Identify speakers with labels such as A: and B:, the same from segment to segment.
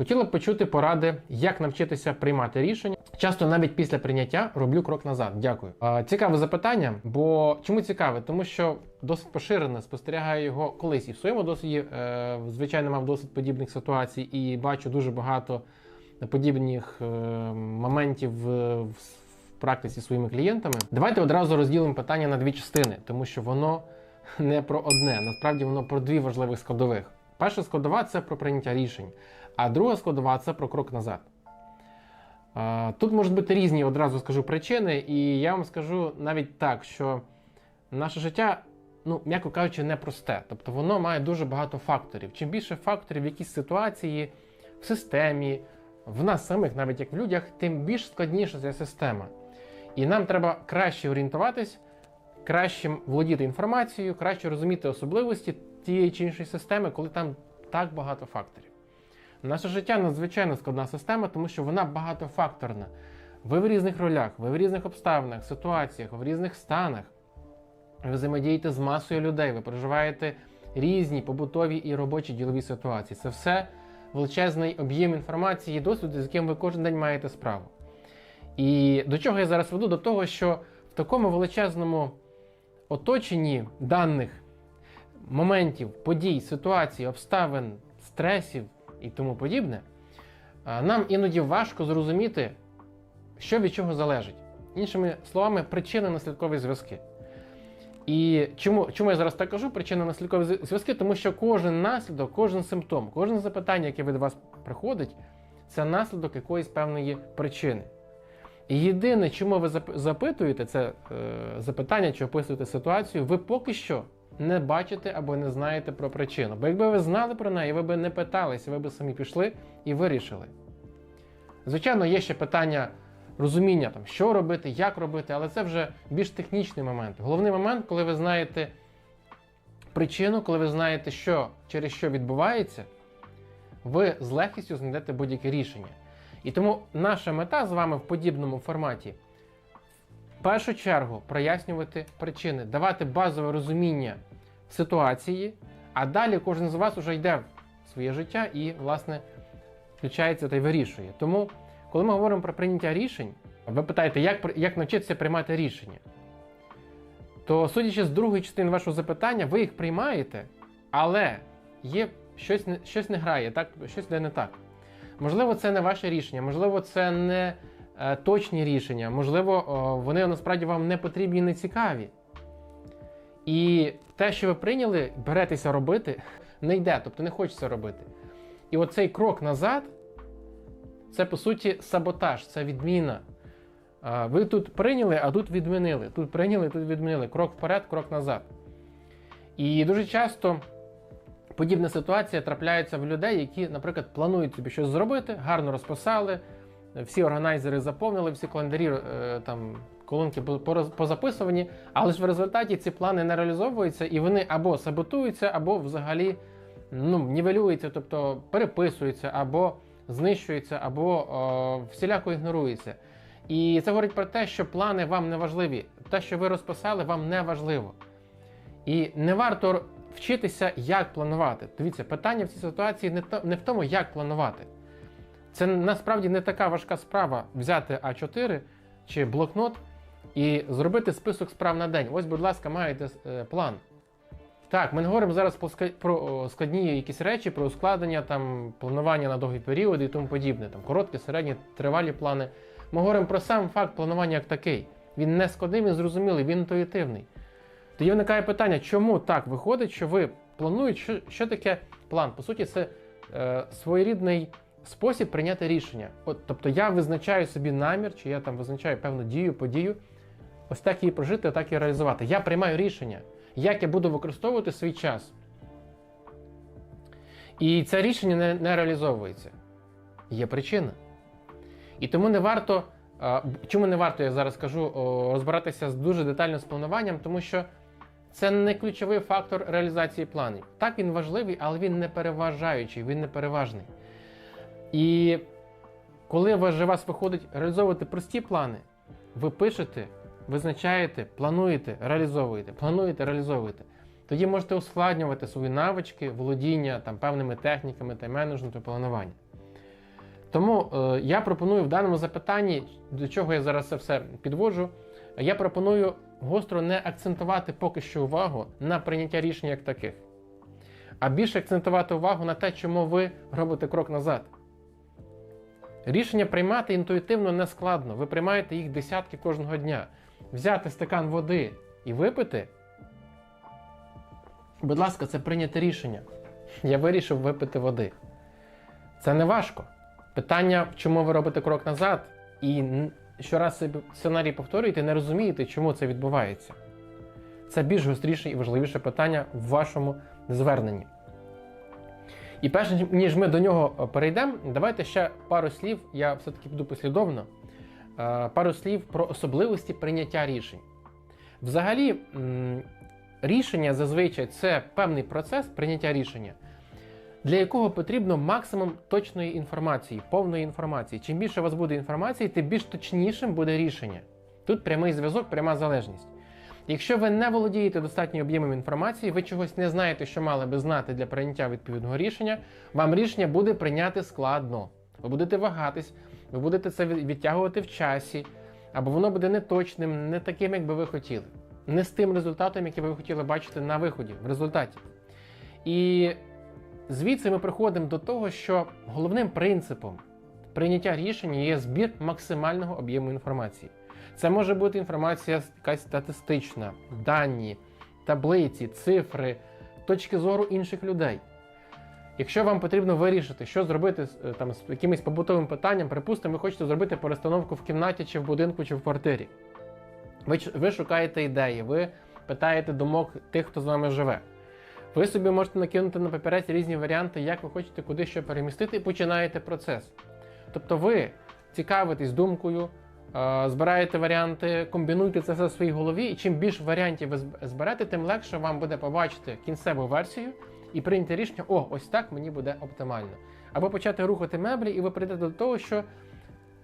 A: Хотіла б почути поради, як навчитися приймати рішення. Часто навіть після прийняття роблю крок назад. Дякую. Цікаве запитання, бо чому цікаве? Тому що досить поширене, спостерігаю його колись і в своєму досвіді, е, звичайно, мав досить подібних ситуацій і бачу дуже багато подібних е, моментів в практиці своїми клієнтами. Давайте одразу розділимо питання на дві частини, тому що воно не про одне. Насправді воно про дві важливих складових. Перша складова це про прийняття рішень, а друга складова це про крок назад. Тут можуть бути різні, одразу скажу причини, і я вам скажу навіть так, що наше життя, ну, м'яко кажучи, непросте. Тобто воно має дуже багато факторів. Чим більше факторів в якійсь ситуації, в системі, в нас самих, навіть як в людях, тим більш складніша ця система. І нам треба краще орієнтуватись, краще володіти інформацією, краще розуміти особливості тієї чи іншої системи, коли там так багато факторів. Наше життя надзвичайно складна система, тому що вона багатофакторна. Ви в різних ролях, ви в різних обставинах, ситуаціях, в різних станах. Ви взаємодієте з масою людей, ви проживаєте різні побутові і робочі ділові ситуації. Це все величезний об'єм інформації і досвіду, з яким ви кожен день маєте справу. І до чого я зараз веду? До того, що в такому величезному оточенні даних моментів, подій, ситуацій, обставин, стресів і тому подібне, нам іноді важко зрозуміти, що від чого залежить. Іншими словами, причинно-наслідкові зв'язки. І чому, чому я зараз так кажу? Причинно-наслідкові зв'язки, тому що кожен наслідок, кожен симптом, кожне запитання, яке від вас приходить, це наслідок якоїсь певної причини. І єдине, чому ви запитуєте це е, запитання чи описуєте ситуацію, ви поки що не бачите або не знаєте про причину. Бо якби ви знали про неї, ви б не питалися, ви б самі пішли і вирішили. Звичайно, є ще питання розуміння, там, що робити, як робити, але це вже більш технічний момент. Головний момент, коли ви знаєте причину, коли ви знаєте, що через що відбувається, ви з легкістю знайдете будь-яке рішення. І тому наша мета з вами в подібному форматі першу чергу прояснювати причини, давати базове розуміння ситуації, а далі кожен з вас вже йде в своє життя і, власне, включається та й вирішує. Тому, коли ми говоримо про прийняття рішень, ви питаєте, як, як навчитися приймати рішення, то судячи з другої частини вашого запитання, ви їх приймаєте, але є щось не, щось не грає, так, щось йде не так. Можливо, це не ваше рішення, можливо, це не точні рішення, можливо, вони насправді вам не потрібні і не цікаві. І те, що ви прийняли, беретеся робити, не йде, тобто не хочеться робити. І оцей крок назад це по суті саботаж, це відміна. Ви тут прийняли, а тут відмінили. Тут прийняли, тут відмінили. Крок вперед, крок назад. І дуже часто подібна ситуація трапляється в людей, які, наприклад, планують собі щось зробити, гарно розписали, всі органайзери заповнили, всі календарі е, там. Колонки позаписувані, але ж в результаті ці плани не реалізовуються, і вони або саботуються, або взагалі ну, нівелюються, тобто переписуються, або знищуються, або о, всіляко ігноруються. І це говорить про те, що плани вам не важливі. Те, що ви розписали, вам не важливо. І не варто вчитися, як планувати. Дивіться, питання в цій ситуації не в тому, як планувати. Це насправді не така важка справа взяти А4 чи блокнот і зробити список справ на день. Ось, будь ласка, маєте е, план. Так, ми не говоримо зараз про складні якісь речі, про ускладнення, там, планування на довгі періоди і тому подібне, там, короткі, середні, тривалі плани. Ми говоримо про сам факт планування як такий. Він не складний, він зрозумілий, він інтуїтивний. Тоді виникає питання, чому так виходить, що ви плануєте, що, що таке план? По суті, це е, своєрідний спосіб прийняти рішення. От, тобто я визначаю собі намір, чи я там визначаю певну дію, подію, ось так її прожити, так і реалізувати. Я приймаю рішення, як я буду використовувати свій час. І це рішення не, не реалізовується. Є причина. І тому не варто, чому не варто, я зараз кажу, розбиратися з дуже детально з плануванням, тому що це не ключовий фактор реалізації планів. Так, він важливий, але він не переважаючий, він не переважний. І коли у вас виходить реалізовувати прості плани, ви пишете, визначаєте, плануєте, реалізовуєте, плануєте, реалізовуєте. Тоді можете ускладнювати свої навички, володіння там, певними техніками та менеджменту планування. Тому е, я пропоную в даному запитанні, до чого я зараз це все підводжу, я пропоную гостро не акцентувати поки що увагу на прийняття рішень як таких, а більше акцентувати увагу на те, чому ви робите крок назад. Рішення приймати інтуїтивно не складно. Ви приймаєте їх десятки кожного дня. Взяти стакан води і випити. Будь ласка, це прийняте рішення. Я вирішив випити води. Це не важко. Питання, чому ви робите крок назад, і щораз сценарій повторюєте, не розумієте, чому це відбувається. Це більш гостріше і важливіше питання в вашому зверненні. І перш ніж ми до нього е, перейдемо, давайте ще пару слів, я все-таки піду послідовно, е, пару слів про особливості прийняття рішень. Взагалі, рішення зазвичай це певний процес прийняття рішення, для якого потрібно максимум точної інформації, повної інформації. Чим більше у вас буде інформації, тим більш точнішим буде рішення. Тут прямий зв'язок, пряма залежність. Якщо ви не володієте достатньою об'ємом інформації, ви чогось не знаєте, що мали би знати для прийняття відповідного рішення, вам рішення буде прийняти складно. Ви будете вагатись, ви будете це відтягувати в часі, або воно буде неточним, не таким, як би ви хотіли, не з тим результатом, який ви хотіли бачити на виході, в результаті. І звідси ми приходимо до того, що головним принципом прийняття рішення є збір максимального об'єму інформації. Це може бути інформація якась статистична, дані, таблиці, цифри, точки зору інших людей. Якщо вам потрібно вирішити, що зробити е, там, з якимось побутовим питанням, припустимо, ви хочете зробити перестановку в кімнаті, чи в будинку, чи в квартирі. Ви, ви шукаєте ідеї, ви питаєте думок тих, хто з вами живе. Ви собі можете накинути на папірець різні варіанти, як ви хочете куди що перемістити, і починаєте процес. Тобто ви цікавитесь думкою, збираєте варіанти, комбінуєте це все в своїй голові, і чим більше варіантів ви зберете, тим легше вам буде побачити кінцеву версію і прийняти рішення: о, ось так мені буде оптимально. Або почати рухати меблі, і ви прийдете до того, що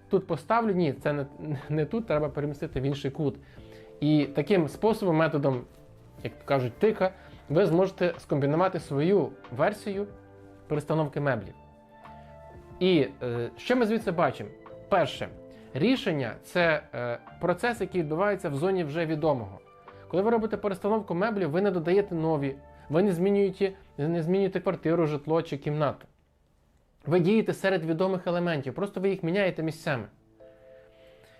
A: тут поставлю, ні, це не, не тут, треба перемістити в інший кут. І таким способом, методом, як кажуть, тика, ви зможете скомбінувати свою версію перестановки меблів. І е, що ми звідси бачимо? Перше, рішення це е, процес, який відбувається в зоні вже відомого. Коли ви робите перестановку меблів, ви не додаєте нові, ви не змінюєте, не змінюєте квартиру, житло чи кімнату. Ви дієте серед відомих елементів, просто ви їх міняєте місцями.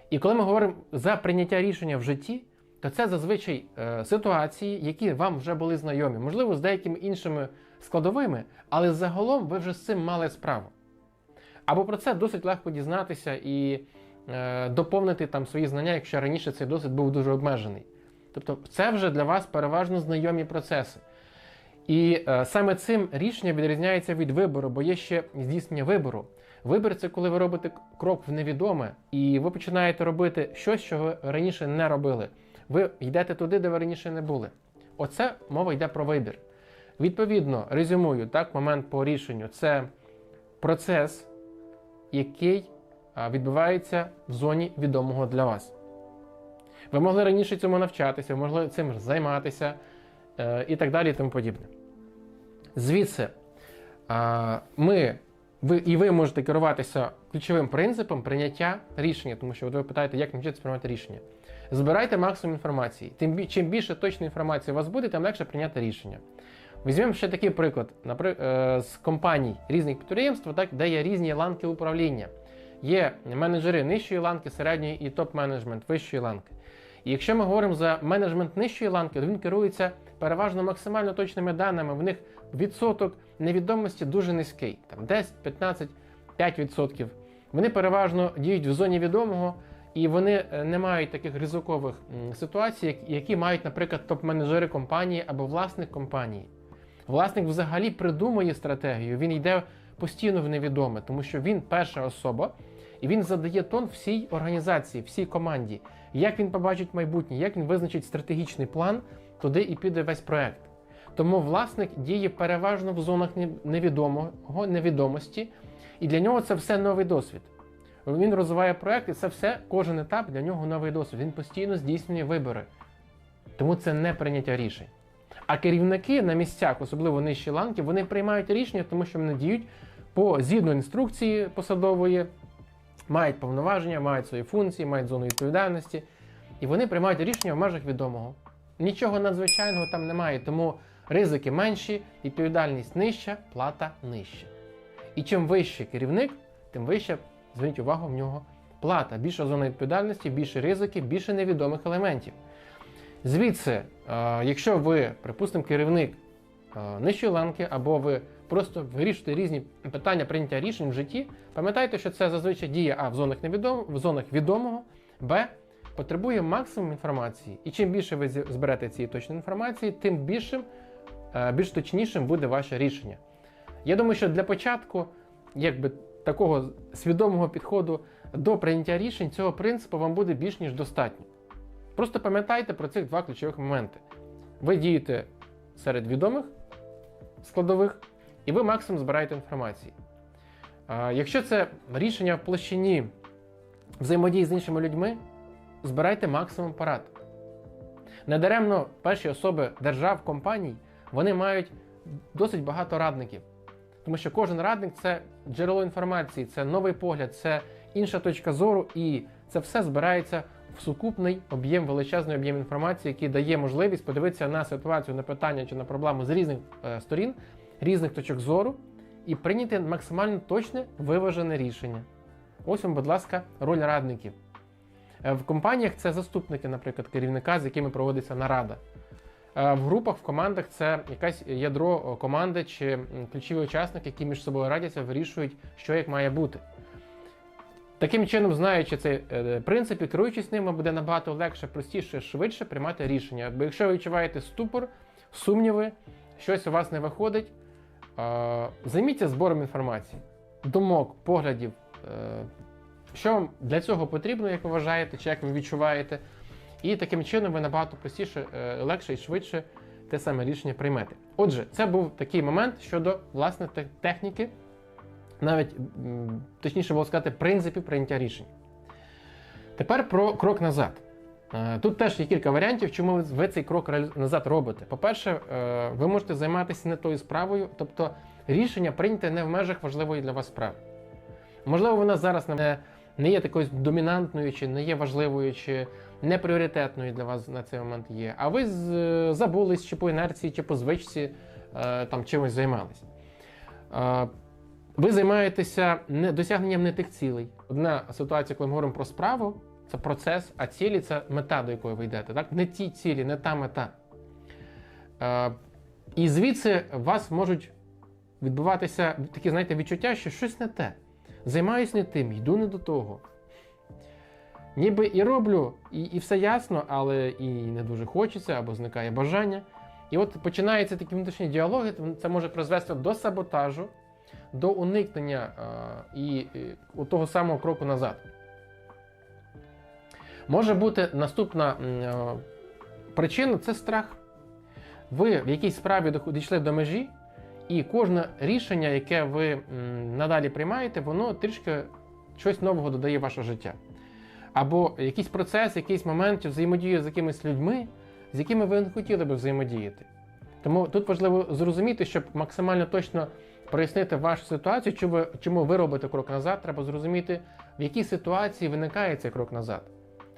A: І коли ми говоримо за прийняття рішення в житті, то це зазвичай е, ситуації, які вам вже були знайомі, можливо, з деякими іншими складовими, але загалом ви вже з цим мали справу. Або про це досить легко дізнатися і доповнити там свої знання, якщо раніше цей досвід був дуже обмежений. Тобто, це вже для вас переважно знайомі процеси. І е, саме цим рішення відрізняється від вибору, бо є ще здійснення вибору. Вибір це коли ви робите крок в невідоме, і ви починаєте робити щось, що ви раніше не робили. Ви йдете туди, де ви раніше не були. Оце мова йде про вибір. Відповідно, резюмую, так, момент по рішенню це процес, який відбувається в зоні відомого для вас. Ви могли раніше цьому навчатися, ви могли цим займатися е, і так далі, і тому подібне. Звідси ми, ви, і ви можете керуватися ключовим принципом прийняття рішення, тому що ви питаєте, як навчитися приймати рішення. Збирайте максимум інформації. Тим чим більше точної інформації у вас буде, тим легше прийняти рішення. Візьмемо ще такий приклад е, з компаній різних підприємств, так, де є різні ланки управління. Є менеджери нижчої ланки, середньої і топ-менеджмент вищої ланки. І якщо ми говоримо за менеджмент нижчої ланки, то він керується переважно максимально точними даними. В них відсоток невідомості дуже низький, там 10, 15, 5%. Вони переважно діють в зоні відомого, і вони е, не мають таких ризикових ситуацій, які мають, наприклад, топ-менеджери компанії або власник компанії. Власник взагалі придумує стратегію, він йде постійно в невідоме, тому що він перша особа, і він задає тон всій організації, всій команді. Як він побачить майбутнє, як він визначить стратегічний план, туди і піде весь проект. Тому власник діє переважно в зонах невідомого, невідомості, і для нього це все новий досвід. Він розвиває проект, і це все, кожен етап для нього новий досвід. Він постійно здійснює вибори. Тому це не прийняття рішень. А керівники на місцях, особливо нижчі ланки, вони приймають рішення, тому що вони діють по згідно інструкції посадової, мають повноваження, мають свої функції, мають зону відповідальності, і вони приймають рішення в межах відомого. Нічого надзвичайного там немає, тому ризики менші, відповідальність нижча, плата нижча. І чим вищий керівник, тим вища, зверніть увагу, в нього плата. Більша зона відповідальності, більше ризики, більше невідомих елементів. Звідси, е, якщо ви, припустимо, керівник е, нижчої ланки, або ви просто вирішуєте різні питання прийняття рішень в житті, пам'ятайте, що це зазвичай діє А в зонах невідом... в зонах відомого, Б потребує максимум інформації. І чим більше ви зберете цієї точної інформації, тим більшим, е, більш точнішим буде ваше рішення. Я думаю, що для початку, якби такого свідомого підходу до прийняття рішень, цього принципу вам буде більш ніж достатньо. Просто пам'ятайте про цих два ключових моменти. Ви дієте серед відомих складових, і ви максимум збираєте інформації. Якщо це рішення в площині взаємодії з іншими людьми, збирайте максимум порад. Недаремно перші особи держав, компаній, вони мають досить багато радників. Тому що кожен радник це джерело інформації, це новий погляд, це інша точка зору, і це все збирається в сукупний об'єм, величезний об'єм інформації, який дає можливість подивитися на ситуацію, на питання чи на проблему з різних е, сторін, різних точок зору, і прийняти максимально точне виважене рішення. Ось вам, будь ласка, роль радників. Е, В компаніях це заступники, наприклад, керівника, з якими проводиться нарада. Е, В групах, в командах це якесь ядро е, команди чи ключові учасники, які між собою радяться, вирішують, що як має бути. Таким чином, знаючи цей принцип і керуючись ним, буде набагато легше, простіше, швидше приймати рішення. Бо якщо ви відчуваєте ступор, сумніви, щось у вас не виходить, займіться збором інформації, думок, поглядів. е, Що вам для цього потрібно, як ви вважаєте, чи як ви відчуваєте, і таким чином ви набагато простіше, е, легше і швидше те саме рішення приймете. Отже, це був такий момент щодо власне техніки, навіть точніше було сказати, принципів прийняття рішень. Тепер про крок назад. Е, Тут теж є кілька варіантів, чому ви- цей крок назад робите. По-перше, е, ви можете займатися не тою справою, тобто рішення прийняте не в межах важливої для вас справи. Можливо, вона зараз не, є такою домінантною, чи не є важливою, чи не пріоритетною для вас на цей момент є. А ви забулись чи по інерції, чи по звичці е, там чимось займались. Е, Ви займаєтеся не досягненням не тих цілей. Одна ситуація, коли ми говоримо про справу, це процес, а цілі це мета, до якої ви йдете. Так? Не ті цілі, не та мета. Е, І звідси у вас можуть відбуватися такі, знаєте, відчуття, що щось не те. Займаюсь не тим, йду не до того. Ніби і роблю, і, і все ясно, але і не дуже хочеться, або зникає бажання. І от починаються такі внутрішні діалоги, це може призвести до саботажу, до уникнення е, і, і у того самого кроку назад. Може бути наступна е, причина це страх. Ви в якійсь справі дійшли до межі, і кожне рішення, яке ви надалі приймаєте, воно трішки щось нового додає в ваше життя. Або якийсь процес, якийсь момент взаємодію з якимись людьми, з якими ви не хотіли би взаємодіяти. Тому тут важливо зрозуміти, щоб максимально точно прояснити вашу ситуацію, чому ви робите крок назад, треба зрозуміти, в якій ситуації виникає цей крок назад.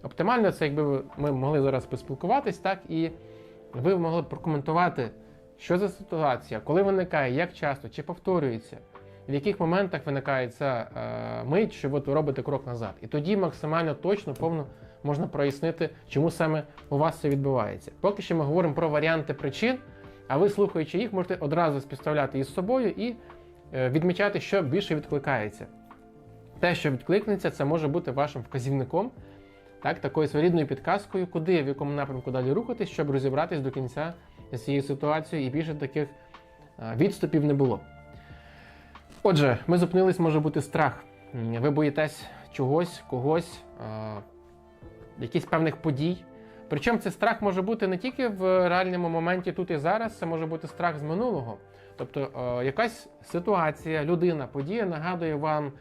A: Оптимально це, якби ми могли зараз поспілкуватись, так і ви могли прокоментувати, що за ситуація, коли виникає, як часто, чи повторюється, в яких моментах виникає ця е, мить, що ви робите крок назад. І тоді максимально точно, повно можна прояснити, чому саме у вас це відбувається. Поки що ми говоримо про варіанти причин, а ви, слухаючи їх, можете одразу співставляти із собою і е, відмічати, що більше відкликається. Те, що відкликнеться, це може бути вашим вказівником, так, такою своєрідною підказкою, куди, в якому напрямку далі рухатись, щоб розібратись до кінця з цією ситуацією і більше таких е, відступів не було. Отже, ми зупинились, може бути страх. Ви боїтесь чогось, когось, е, якихось певних подій. Причому цей страх може бути не тільки в реальному моменті тут і зараз, це може бути страх з минулого. Тобто е, якась ситуація, людина, подія нагадує вам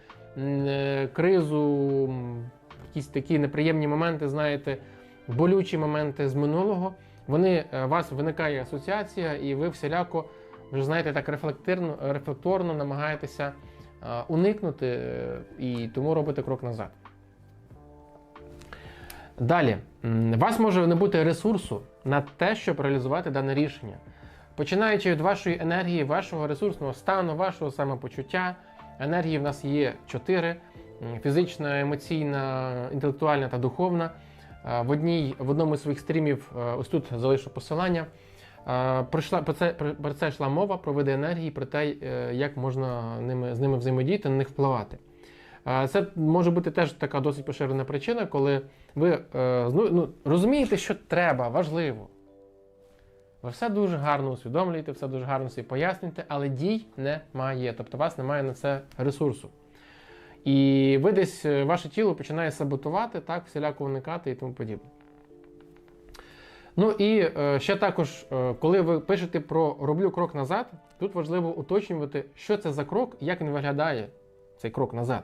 A: кризу, якісь такі неприємні моменти, знаєте, болючі моменти з минулого. Вони е, у вас виникає асоціація, і ви всіляко вже знаєте так рефлекторно, рефлекторно намагаєтеся уникнути е, і тому робите крок назад. Далі, у вас може не бути ресурсу на те, щоб реалізувати дане рішення. Починаючи від вашої енергії, вашого ресурсного стану, вашого самопочуття, енергії в нас є чотири: М, фізична, емоційна, інтелектуальна та духовна. Е, В, одній, в одному з своїх стрімів, е, ось тут залишу посилання. е, Пройшла про це, про, це йшла мова про види енергії, про те, як можна ними, з ними взаємодіяти, на них впливати. Це може бути теж така досить поширена причина, коли ви ну, розумієте, що треба, важливо. Ви все дуже гарно усвідомлюєте, все дуже гарно собі пояснюєте, але дій немає. Тобто у вас немає на це ресурсу. І ви десь е, ваше тіло починає саботувати, так, всіляко уникати і тому подібне. Ну і е, ще також, е, коли ви пишете про роблю крок назад, тут важливо уточнювати, що це за крок як він виглядає, цей крок назад.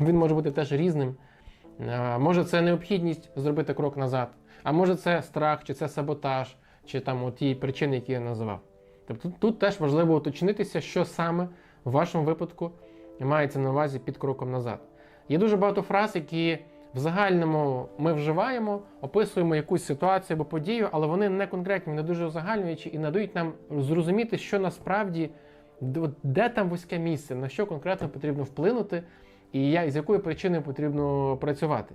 A: Він може бути теж різним. Може, це необхідність зробити крок назад, а може це страх, чи це саботаж, чи там ті причини, які я називав. Тобто тут теж важливо уточнитися, що саме в вашому випадку мається на увазі під кроком назад. Є дуже багато фраз, які в загальному ми вживаємо, описуємо якусь ситуацію або подію, але вони не конкретні, вони дуже узагальнюючі і надають нам зрозуміти, що насправді де там вузьке місце, на що конкретно потрібно вплинути, і з якою причиною потрібно працювати.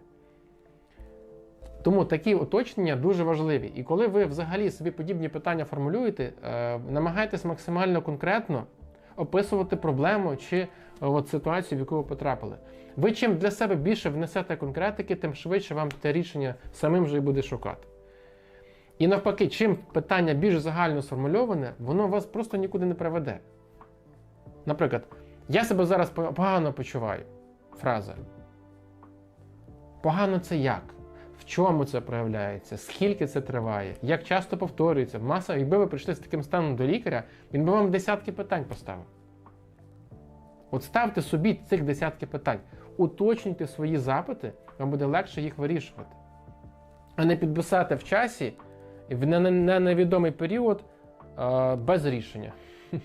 A: Тому такі уточнення дуже важливі. І коли ви взагалі собі подібні питання формулюєте, е, намагайтесь максимально конкретно описувати проблему чи е, от ситуацію, в яку ви потрапили. Ви чим для себе більше внесете конкретики, тим швидше вам те рішення самим же і буде шукати. І навпаки, чим питання більш загально сформульоване, воно вас просто нікуди не приведе. Наприклад, я себе зараз погано почуваю. Фраза. Погано це як? В чому це проявляється? Скільки це триває? Як часто повторюється? Маса, якби ви прийшли з таким станом до лікаря, він би вам десятки питань поставив. От ставте собі цих десятки питань, уточнюйте свої запити, вам буде легше їх вирішувати. А не підписати в часі в не- не- не- невідомий період без рішення.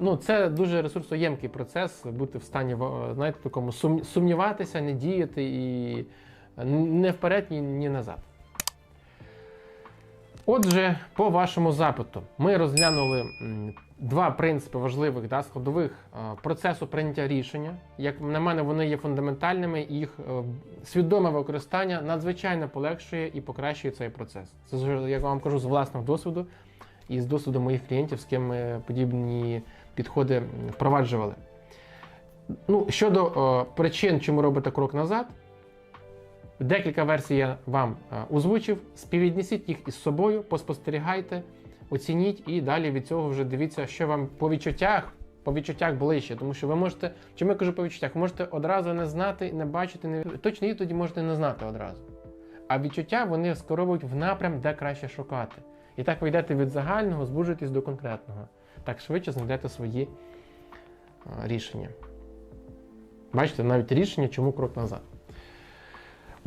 A: Ну, це дуже ресурсоємкий процес бути в стані знаєте, такому сумніватися, не діяти і не вперед, ні, назад. Отже, по вашому запиту, ми розглянули два принципи важливих да, складових е, процесу прийняття рішення. Як на мене, вони є фундаментальними, і їх е, свідоме використання надзвичайно полегшує і покращує цей процес. Це я вам кажу з власного досвіду і з досвіду моїх клієнтів, з ким ми подібні підходи впроваджували. Ну, щодо е, причин, чому робите крок назад, Декілька версій я вам озвучив. Співвіднесіть їх із собою, поспостерігайте, оцініть і далі від цього вже дивіться, що вам по відчуттях, по відчуттях ближче. Тому що ви можете, чому я кажу по відчуттях, ви можете одразу не знати, не бачити, не точно її тоді можете не знати одразу. А відчуття вони скеровують в напрям, де краще шукати. І так ви йдете від загального, збужуєтесь до конкретного. Так швидше знайдете свої е, рішення. Бачите, навіть рішення, чому крок назад.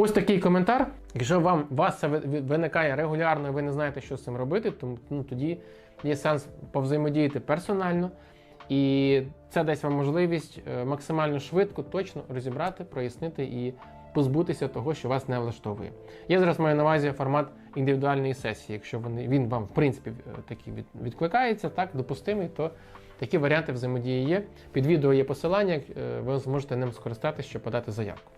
A: Ось такий коментар. Якщо вам вас це ви- ви- виникає регулярно, і ви не знаєте, що з цим робити, то ну, тоді є сенс повзаємодіяти персонально. І це дасть вам можливість е, максимально швидко, точно розібрати, прояснити і позбутися того, що вас не влаштовує. Я зараз маю на увазі формат індивідуальної сесії. Якщо вони, він вам, в принципі, е, такий відкликається, так, допустимий, то такі варіанти взаємодії є. Під відео є посилання, е, ви зможете ним скористатися, щоб подати заявку.